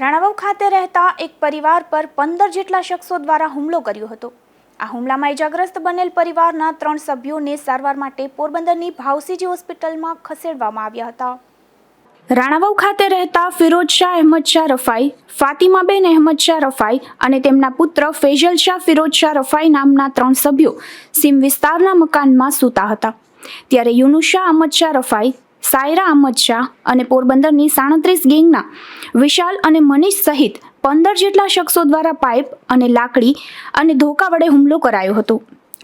રાણાવાવ ખાતે રહેતા એક પરિવાર પર પંદર જેટલા શખ્સો દ્વારા હુમલો કર્યો હતો. આ હુમલામાં ઇજાગ્રસ્ત બનેલ પરિવારના ત્રણ સભ્યોને સારવાર માટે પોરબંદરની ભાવસીજી હોસ્પિટલમાં ખસેડવામાં આવ્યા હતા. રાણાવાવ ખાતે રહેતા ફિરોજ શાહ અહેમદ શાહ રફાઈ, ફાતિમાબેન અહેમદ શાહ રફાઈ અને તેમના પુત્ર ફેજલ શાહ ફિરોજ શાહ રફાઈ નામના ત્રણ સભ્યો સીમ વિસ્તારના મકાનમાં સૂતા હતા. ત્યારે યુનુશા અહમદ શાહ રફાઈ સાયરા અહમદ શાહ અને પોરબંદરની સાડત્રીસ ગેંગના વિશાલ અને મનીષ સહિત પંદર જેટલા શખ્સો દ્વારા પાઇપ અને લાકડી અને ધોકા વડે હુમલો કરાયો હતો.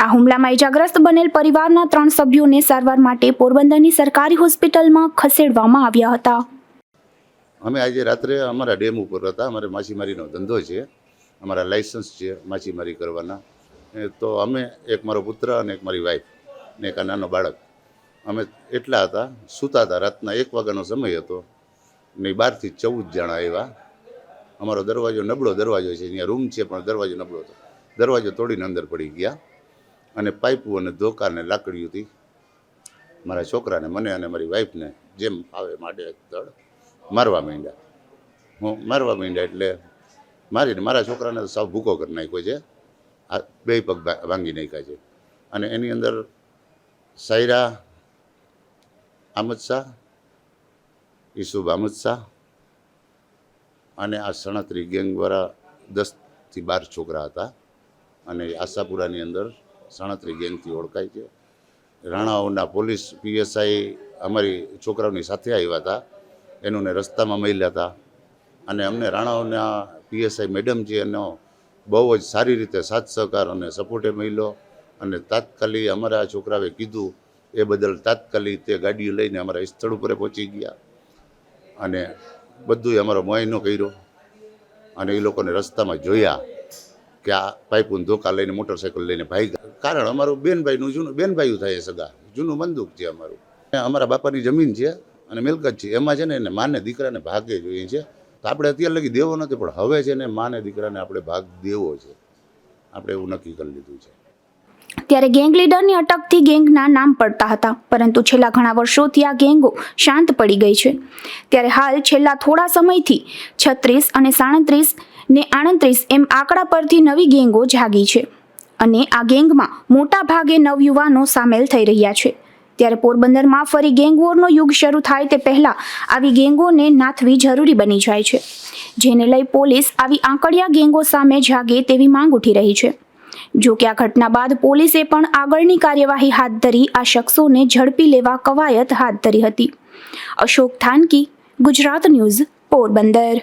આ હુમલામાં ઇજાગ્રસ્ત બનેલ પરિવારના ત્રણ સભ્યોને સારવાર માટે પોરબંદરની સરકારી હોસ્પિટલમાં ખસેડવામાં આવ્યા હતા. અમે આજે રાત્રે અમારા ડેમ ઉપર હતા. અમારે માછીમારીનો ધંધો છે. અમારા લાઇસન્સ છે માછીમારી કરવાના. તો અમે, એક મારો પુત્ર અને એક મારી વાઈફ ને એક નાનો બાળક અમે એટલા હતા, સૂતા હતા રાતના એક વાગ્યાનો સમય હતો ને બારથી ચૌદ જણા આવ્યા. અમારો દરવાજો નબળો દરવાજો છે, અહીંયા રૂમ છે, પણ દરવાજો નબળો હતો. દરવાજો તોડીને અંદર પડી ગયા અને પાઇપો અને ધોકા ને લાકડીઓથી મારા છોકરાને, મને અને મારી વાઈફને જેમ આવે માટે દળ મારવા માંડ્યા. હું મારવા માંડ્યા એટલે મારીને મારા છોકરાને તો સાવ ભૂકો કરી નાખ્યો છે. આ બે પગ ભાંગી નાખ્યા છે. અને એની અંદર સાયરા આમદ શાહ ઈસુફ આમદ શાહ અને આ સણત્રી ગેંગવાળા દસથી બાર છોકરા હતા. અને આશાપુરાની અંદર સણત્રી ગેંગથી ઓળખાય છે. રાણાઓના પોલીસ, પીએસઆઈ અમારી છોકરાઓની સાથે આવ્યા હતા. એનું રસ્તામાં મળ્યા હતા. અને અમને રાણાઓના પીએસઆઈ મેડમ છે એનો બહુ જ સારી રીતે સાથ સહકાર અને સપોર્ટે મળ્યો. અને તાત્કાલિક અમારા છોકરાએ કીધું એ બદલ તાત્કાલિક તે ગાડીઓ લઈને અમારા સ્થળ ઉપર પહોંચી ગયા. અને બધું અમારો મોયનો કર્યો. અને એ લોકોને રસ્તામાં જોયા કે આ પાઇપુન ધોકા લઈને મોટરસાઇકલ લઈને ભાગ્યા. કારણ અમારું બેનભાઈનું જૂનું, બેનભાઈયું થાય સગા. જૂનું બંદૂક છે અમારું. અમારા બાપાની જમીન છે અને મિલકત છે. એમાં છે ને એને માને દીકરાને ભાગે જોઈએ છે. તો આપણે અત્યારે લગી દેવો નથી, પણ હવે છે ને માને દીકરાને આપણે ભાગ દેવો છે. આપણે એવું નક્કી કરી લીધું છે. ત્યારે ગેંગ લીડરની અટકથી ગેંગના નામ પડતા હતા. પરંતુ છેલ્લા ઘણા વર્ષોથી આ ગેંગો શાંત પડી ગઈ છે. ત્યારે હાલ છેલ્લા થોડા સમયથી છત્રીસ અને સાડત્રીસ ને આડત્રીસ એમ આંકડા પરથી નવી ગેંગો જાગી છે. અને આ ગેંગમાં મોટા ભાગે નવયુવાનો સામેલ થઈ રહ્યા છે. ત્યારે પોરબંદરમાં ફરી ગેંગ વોરનો યુગ શરૂ થાય તે પહેલાં આવી ગેંગોને નાથવી જરૂરી બની જાય છે. જેને લઈ પોલીસ આવી આંકડિયા ગેંગો સામે જાગે તેવી માંગ ઉઠી રહી છે. જો કે આ ઘટના બાદ પોલીસે પણ આગળની કાર્યવાહી હાથ ધરી આ શખ્સોને ઝડપી લેવા કવાયત હાથ ધરી હતી. અશોક થાનકી, ગુજરાત ન્યૂઝ, પોરબંદર.